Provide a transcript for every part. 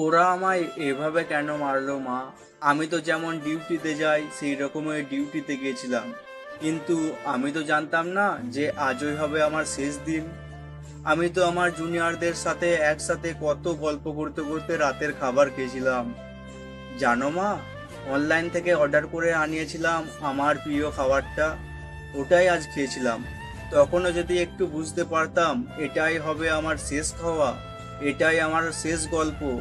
ওরা আমায় এভাবে কেন মারলো, মা? আমি তো যেমন ডিউটিতে যাই, সেই রকমের ডিউটিতে গেছিলাম। কিন্তু আমি তো জানতাম না যে আজই হবে আমার শেষ দিন। আমি তো আমার জুনিয়রদের সাথে একসাথে কত গল্প করতে করতে রাতের খাবার খেয়েছিলাম। জানো, মা? অনলাইন থেকে অর্ডার করে আনিয়েছিলাম আমার প্রিয় খাবারটা। ওটাই আজ খেয়েছিলাম। তখনও যদি একটু বুঝতে পারতাম, এটাই হবে আমার শেষ খাওয়া, এটাই আমার শেষ গল্প।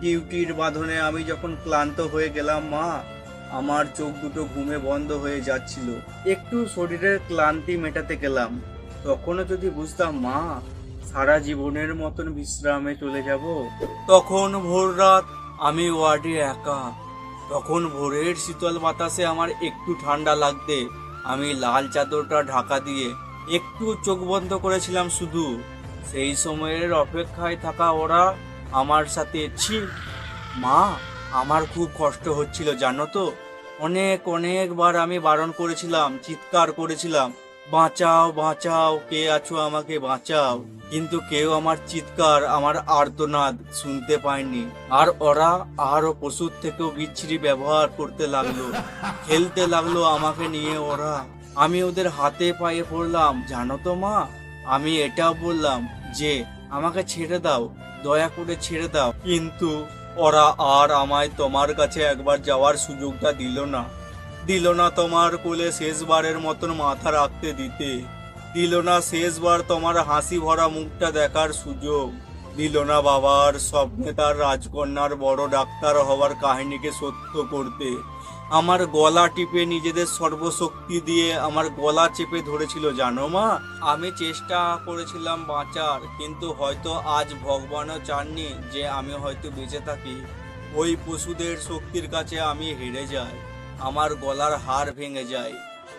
ডিউটির বাঁধনে আমি যখন ক্লান্ত হয়ে গেলাম, মা, আমার চোখ দুটো ঘুমে বন্ধ হয়ে যাচ্ছিল। একটু শরীরের ক্লান্তি মেটাতে গেলাম। তখনও যদি বুঝতাম, মা, সারা জীবনের মতন বিশ্রামে চলে যাব, তখন ভোর রাত আমি ওয়ার্ডে একা। তখন ভোরের শীতল বাতাসে আমার একটু ঠান্ডা লাগতে আমি লাল চাদরটা ঢাকা দিয়ে একটু চোখ বন্ধ করেছিলাম শুধু। সেই সময়ের অপেক্ষায় থাকা ওরা আমার সাথে, ছি। মা, আমার খুব কষ্ট হচ্ছিল, জানো তো? অনেক, অনেকবার আমি বারণ করেছিলাম, চিৎকার করেছিলাম, বাঁচাও বাঁচাও, কে আছো আমাকে বাঁচাও? কিন্তু কেউ আমার চিৎকার, আমার আর্তনাদ শুনতে পায়নি। আর ওরা আরও পশুর থেকেও বিচ্ছিরি ব্যবহার করতে লাগল, খেলতে লাগল আমাকে নিয়ে ওরা। আমি ওদের হাতে পায়ে পড়লাম, জানো তো মা, আমি এটাও বললাম যে, আমাকে ছেড়ে দাও দয়া করে ছেড়ে দাও। কিন্তু ওরা আর আমায় তোমার কাছে একবার যাওয়ার সুযোগটা দিল না। দিল না তোমার কোলে শেষবারের মতন মাথা রাখতে দিতে। দিল না শেষবার তোমার হাসি ভরা মুখটা দেখার সুযোগ। দিল না বাবার স্বপ্নে তার রাজকন্যার বড় ডাক্তার হওয়ার কাহিনীকে সত্য করতে। আমার গলা টিপে নিজেদের সর্বশক্তি দিয়ে আমার গলা চেপে ধরেছিল, জানো মা? আমি চেষ্টা করেছিলাম বাঁচার, কিন্তু হয়তো আজ ভগবানও চাননি যে আমি হয়তো বেঁচে থাকি। ওই পশুদের শক্তির কাছে আমি হেরে যাই, আমার গলার হাড় ভেঙে যায়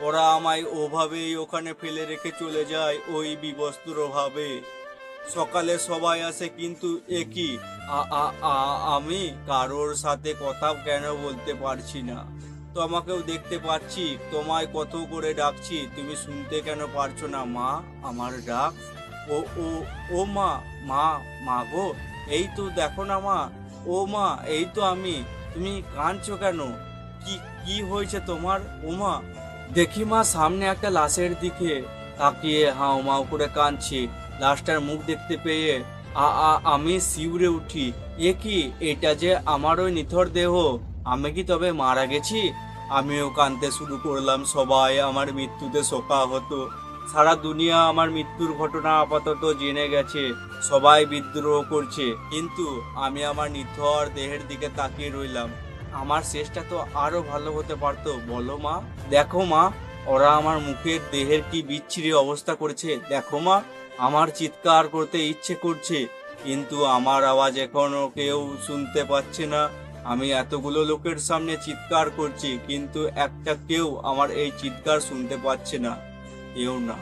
ওরা আমায় ওভাবেই ওখানে ফেলে রেখে চলে যায় ওই বিবস্ত্র ভাবে। সকালে সবাই আসে, কিন্তু একই আমি কারোর সাথে কথা কেন বলতে পারছি না? তোমাকেও দেখতে পাচ্ছি, তোমায় কত করে ডাকছি, তুমি শুনতে কেন পারছ না, মা? আমার ডাক? ও ও ও মা মা মা গো, এই তো দেখো না মা, ও মা, এই তো আমি, তুমি কাঁদছো কেন? কি কি হয়েছে তোমার, ও মা? দেখি মা, সামনে একটা লাশের দিকে তাকিয়ে হাও মাও করে কাঁদছি লাশটার মুখ দেখতে পেয়ে, আ আ, আমি শিউরে উঠি। এ কি? এটা যে আমার ওই নিথর দেহ। আমি কি তবে মারা গেছি? আমিও কাঁদতে শুরু করলাম সবাই। আমার মৃত্যুতে শোকা হতো। সারা দুনিয়া আমার মৃত্যুর ঘটনা আপাতত জেনে গেছে। সবাই বিদ্রোহ করছে। কিন্তু আমি আমার নিথর দেহের দিকে তাকিয়ে রইলাম। আমার শেষটা তো আরও ভালো হতে পারতো। বলো মা। দেখো মা, ওরা আমার মুখের দেহের কি বিচ্ছিরি অবস্থা করেছে। দেখো মা। আমার চিৎকার করতে ইচ্ছে করছে, কিন্তু আমার আওয়াজ এখনও কেউ শুনতে পাচ্ছে না। আমি এতগুলো লোকের সামনে চিৎকার করছি, কিন্তু একটা কেউ আমার এই চিৎকার শুনতে পাচ্ছে না, কেউ না।